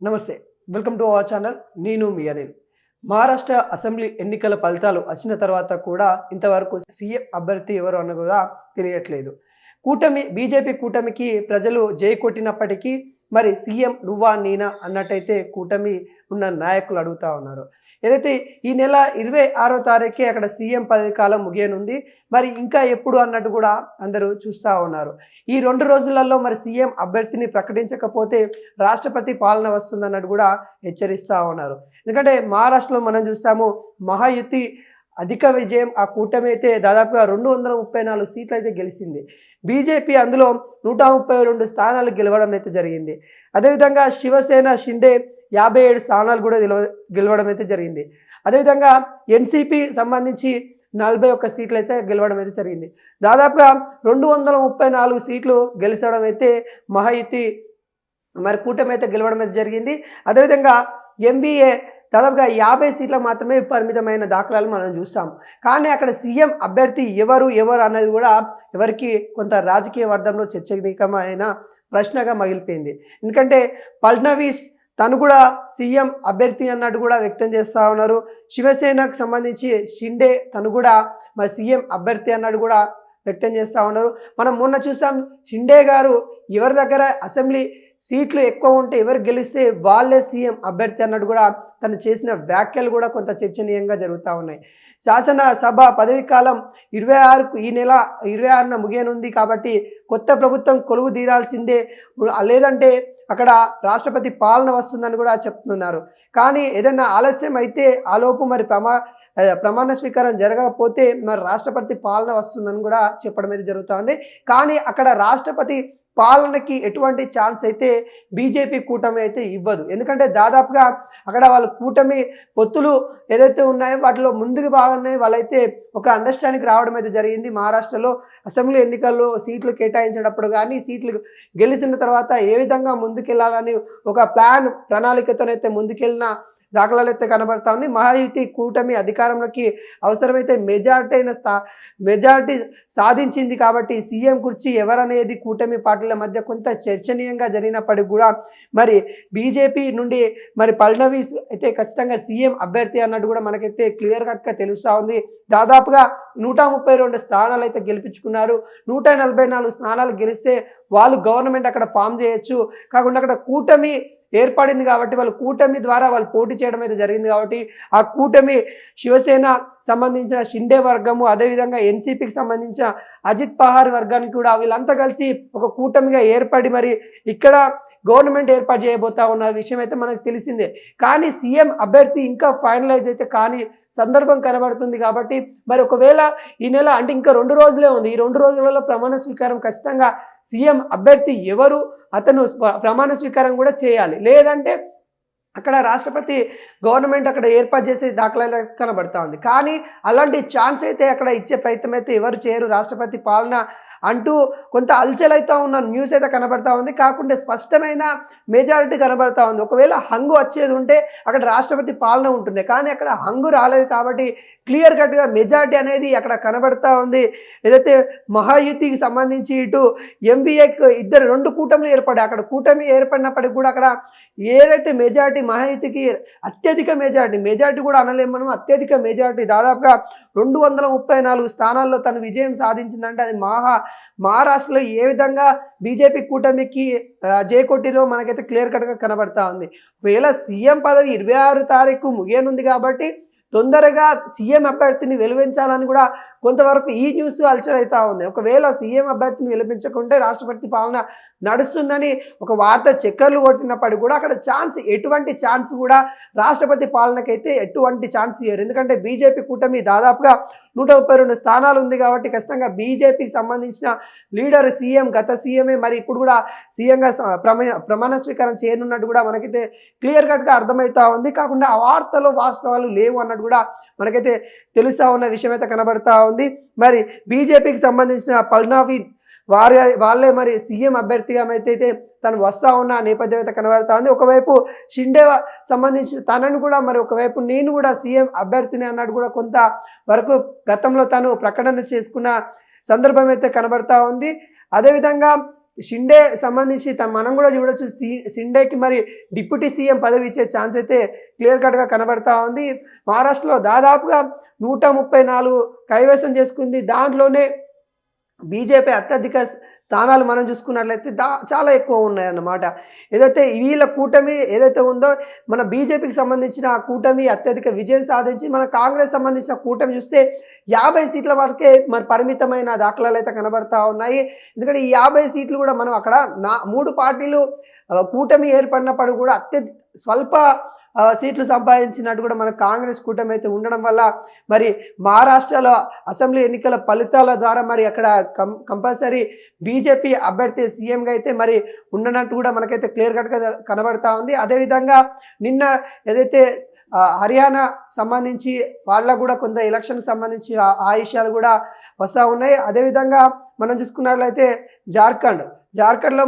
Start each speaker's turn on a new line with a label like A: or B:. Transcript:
A: నమస్తే welcome to our channel. నేను మీ Anil. Maharashtra assembly ఎన్నికల ఫలితాలు వచ్చిన తర్వాత కూడా ఇంతవరకు సీఎం అభ్యర్థి ఎవరు అన్న కూడా తెలియట్లేదు. కూటమి బీజేపీ కూటమికి ప్రజలు జై కొట్టినప్పటికీ మరి సీఎం నువ్వా నేనా అన్నట్టయితే కూటమి ఉన్న నాయకులు అడుగుతా ఉన్నారు. ఏదైతే ఈ నెల ఇరవై ఆరో తారీఖే అక్కడ సీఎం పదవి కాలం ముగియనుంది మరి ఇంకా ఎప్పుడు అన్నట్టు కూడా అందరూ చూస్తూ ఉన్నారు. ఈ రెండు రోజులలో మరి సీఎం అభ్యర్థిని ప్రకటించకపోతే రాష్ట్రపతి పాలన వస్తుందన్నట్టు కూడా హెచ్చరిస్తూ ఉన్నారు. ఎందుకంటే మహారాష్ట్రలో మనం చూస్తాము మహాయుతి అధిక విజయం ఆ కూటమి అయితే దాదాపుగా రెండు వందల ముప్పై నాలుగు సీట్లు అయితే గెలిచింది. బీజేపీ అందులో నూట ముప్పై రెండు స్థానాలు గెలవడం అయితే జరిగింది. అదేవిధంగా శివసేన షిండే యాభై ఏడు స్థానాలు కూడా గెలవ గెలవడం అయితే జరిగింది. అదేవిధంగా ఎన్సీపీ సంబంధించి నలభై ఒక్క సీట్లు అయితే గెలవడం అయితే జరిగింది. దాదాపుగా రెండు వందల ముప్పై నాలుగు సీట్లు గెలిచడం అయితే మహాయుతి మరి కూటమి అయితే గెలవడం అయితే జరిగింది. అదేవిధంగా ఎంబీఏ దాదాపుగా యాభై సీట్లకు మాత్రమే పరిమితమైన దాఖలాలు మనం చూస్తాం కానీ అక్కడ సీఎం అభ్యర్థి ఎవరు ఎవరు అన్నది కూడా ఎవరికి కొంత రాజకీయ వర్గంలో చర్చనీయకమైన ప్రశ్నగా మగిలిపోయింది. ఎందుకంటే ఫడ్నవీస్ తను కూడా సీఎం అభ్యర్థి అన్నట్టు కూడా వ్యక్తం చేస్తూ ఉన్నారు. శివసేనకు సంబంధించి షిండే తను కూడా మరి సీఎం అభ్యర్థి అన్నట్టు కూడా వ్యక్తం చేస్తూ ఉన్నారు. మనం మొన్న చూసాం షిండే గారు ఎవరి దగ్గర అసెంబ్లీ సీట్లు ఎక్కువ ఉంటే ఎవరు గెలిస్తే వాళ్ళే సీఎం అభ్యర్థి అన్నట్టు కూడా తను చేసిన వ్యాఖ్యలు కూడా కొంత చర్చనీయంగా జరుగుతూ ఉన్నాయి. శాసన సభ పదవి కాలం ఇరవై ఆరుకు ఈ నెల ఇరవై ఆరున ముగియనుంది కాబట్టి కొత్త ప్రభుత్వం కొలువు తీరాల్సిందే. లేదంటే అక్కడ రాష్ట్రపతి పాలన వస్తుందని కూడా చెప్తున్నారు. కానీ ఏదైనా ఆలస్యం అయితే ఆలోపు మరి ప్రమా ప్రమాణ స్వీకారం జరగకపోతే మరి రాష్ట్రపతి పాలన వస్తుందని కూడా చెప్పడం అయితే జరుగుతుంది కానీ అక్కడ రాష్ట్రపతి పాలనకి ఎటువంటి ఛాన్స్ అయితే బీజేపీ కూటమి అయితే ఇవ్వదు. ఎందుకంటే దాదాపుగా అక్కడ వాళ్ళ కూటమి పొత్తులు ఏదైతే ఉన్నాయో వాటిలో ముందుకు బాగానే వాళ్ళైతే ఒక అండర్స్టాండింగ్ రావడం అయితే జరిగింది. మహారాష్ట్రలో అసెంబ్లీ ఎన్నికల్లో సీట్లు కేటాయించినప్పుడు కానీ సీట్లు గెలిచిన తర్వాత ఏ విధంగా ముందుకెళ్ళాలని ఒక ప్లాన్ ప్రణాళికతోనైతే ముందుకెళ్ళిన దాఖలాలు అయితే కనబడతా ఉంది. మహాయుతి కూటమి అధికారంలోకి అవసరమైతే మెజార్టీ అయిన స్థా మెజార్టీ సాధించింది కాబట్టి సీఎం కుర్చీ ఎవరనేది కూటమి పార్టీల మధ్య కొంత చర్చనీయంగా జరిగినప్పటికి కూడా మరి బీజేపీ నుండి మరి ఫడ్నవీస్ అయితే ఖచ్చితంగా సీఎం అభ్యర్థి అన్నట్టు కూడా మనకైతే క్లియర్ కట్గా తెలుస్తూ ఉంది. దాదాపుగా నూట ముప్పై రెండు స్థానాలు అయితే గెలిపించుకున్నారు. నూట నలభై నాలుగు స్థానాలు గెలిస్తే వాళ్ళు గవర్నమెంట్ అక్కడ ఫామ్ చేయొచ్చు. కాకుండా అక్కడ కూటమి ఏర్పడింది కాబట్టి వాళ్ళు కూటమి ద్వారా వాళ్ళు పోటీ చేయడం అయితే జరిగింది కాబట్టి ఆ కూటమి శివసేన సంబంధించిన షిండే వర్గము అదేవిధంగా ఎన్సీపీకి సంబంధించిన అజిత్ పహార్ వర్గానికి కూడా వీళ్ళంతా కలిసి ఒక కూటమిగా ఏర్పడి మరి ఇక్కడ గవర్నమెంట్ ఏర్పాటు చేయబోతా ఉన్న విషయం అయితే మనకు తెలిసిందే. కానీ సీఎం అభ్యర్థి ఇంకా ఫైనలైజ్ అయితే కానీ సందర్భం కనబడుతుంది కాబట్టి మరి ఒకవేళ ఈ నెల అంటే ఇంకా రెండు రోజులే ఉంది. ఈ రెండు రోజులలో ప్రమాణ స్వీకారం ఖచ్చితంగా సీఎం అభ్యర్థి ఎవరు అతను ప్రమాణ స్వీకారం కూడా చేయాలి. లేదంటే అక్కడ రాష్ట్రపతి గవర్నమెంట్ అక్కడ ఏర్పాటు చేసే దాఖలా కనబడతా ఉంది. కానీ అలాంటి ఛాన్స్ అయితే అక్కడ ఇచ్చే ప్రయత్నం అయితే ఎవరు చేయరు. రాష్ట్రపతి పాలన అంటూ కొంత అల్చలైతే ఉన్న న్యూస్ అయితే కనబడతా ఉంది. కాకుండా స్పష్టమైన మెజారిటీ కనబడతా ఉంది. ఒకవేళ హంగు వచ్చేది ఉంటే అక్కడ రాష్ట్రపతి పాలన ఉంటుండే. కానీ అక్కడ హంగు రాలేదు కాబట్టి క్లియర్ కట్గా మెజారిటీ అనేది అక్కడ కనబడతా ఉంది. ఏదైతే మహాయుతికి సంబంధించి ఇటు ఎంబీఏకి ఇద్దరు రెండు కూటమిలు ఏర్పడాయి అక్కడ కూటమి ఏర్పడినప్పటికి కూడా అక్కడ ఏదైతే మెజారిటీ మహాయుతికి అత్యధిక మెజారిటీ మెజారిటీ కూడా అనలేము మనం అత్యధిక మెజారిటీ దాదాపుగా రెండు వందల ముప్పై నాలుగు స్థానాల్లో తను విజయం సాధించిందంటే అది మహా మహారాష్ట్రలో ఏ విధంగా బీజేపీ కూటమికి జేకొట్టిలో మనకైతే క్లియర్ కట్గా కనబడతా ఉంది. ఒకవేళ సీఎం పదవి ఇరవై ఆరు తారీఖు ముగియనుంది కాబట్టి తొందరగా సీఎం అభ్యర్థిని వెలువించాలని కూడా కొంతవరకు ఈ న్యూస్ అల్చర్ అవుతా ఉంది. ఒకవేళ సీఎం అభ్యర్థిని వెలిపించకుంటే రాష్ట్రపతి పాలన నడుస్తుందని ఒక వార్త చక్కర్లు కొట్టినప్పటికీ కూడా అక్కడ ఛాన్స్ ఎటువంటి ఛాన్స్ కూడా రాష్ట్రపతి పాలనకైతే ఎటువంటి ఛాన్స్ ఇవ్వరు ఎందుకంటే బీజేపీ కూటమి దాదాపుగా నూట ముప్పై రెండు స్థానాలు ఉంది కాబట్టి ఖచ్చితంగా బీజేపీకి సంబంధించిన లీడర్ సీఎం గత సీఎంఏ మరి ఇప్పుడు కూడా సీఎంగా ప్రమాణ ప్రమాణ స్వీకారం చేయనున్నట్టు కూడా మనకైతే క్లియర్ కట్గా అర్థమవుతా ఉంది. కాకుండా ఆ వార్తలో వాస్తవాలు లేవు అన్నట్టు కూడా మనకైతే తెలుస్తూ ఉన్న విషయం అయితే కనబడతా ఉంది. మరి బీజేపీకి సంబంధించిన పల్నావి వారి వాళ్ళే మరి సీఎం అభ్యర్థిగా అయితే తను వస్తా ఉన్న నేపథ్యం అయితే కనబడతా ఉంది. ఒకవైపు షిండే సంబంధించి తనను కూడా మరి ఒకవైపు నేను కూడా సీఎం అభ్యర్థిని అన్నట్టు కూడా కొంత వరకు గతంలో తను ప్రకటన చేసుకున్న సందర్భం అయితే కనబడతా ఉంది. అదేవిధంగా షిండే సంబంధించి తను మనం కూడా చూడొచ్చు సి- షిండేకి మరి డిప్యూటీ సీఎం పదవి ఇచ్చే ఛాన్స్ అయితే క్లియర్ కట్గా కనబడతా ఉంది. మహారాష్ట్రలో దాదాపుగా నూట ముప్పై నాలుగు కైవసం చేసుకుంది. దాంట్లోనే బీజేపీ అత్యధిక స్థానాలు మనం చూసుకున్నట్లయితే దా చాలా ఎక్కువ ఉన్నాయన్నమాట. ఏదైతే వీళ్ళ కూటమి ఏదైతే ఉందో మన బీజేపీకి సంబంధించిన ఆ కూటమి అత్యధిక విజయం సాధించి మన కాంగ్రెస్ సంబంధించిన కూటమి చూస్తే యాభై సీట్ల వరకే మరి పరిమితమైన దాఖలాలు అయితే కనబడతా ఉన్నాయి. ఎందుకంటే ఈ యాభై సీట్లు కూడా మనం అక్కడ నా మూడు పార్టీలు కూటమి ఏర్పడినప్పుడు కూడా అత్యధిక స్వల్ప సీట్లు సంపాదించినట్టు కూడా మన కాంగ్రెస్ కూటమి అయితే ఉండడం వల్ల మరి మహారాష్ట్రలో అసెంబ్లీ ఎన్నికల ఫలితాల ద్వారా మరి అక్కడ కం కంపల్సరీ బీజేపీ అభ్యర్థి సీఎంగా అయితే మరి ఉండనట్టు కూడా మనకైతే క్లియర్ కట్గా కనబడతా ఉంది. అదేవిధంగా నిన్న ఏదైతే హర్యానా సంబంధించి వాళ్ళకు కూడా కొంత ఎలక్షన్ సంబంధించి ఆ- విషయాలు కూడా వస్తూ ఉన్నాయి. అదేవిధంగా మనం చూసుకున్నట్లయితే జార్ఖండ్ జార్ఖండ్లో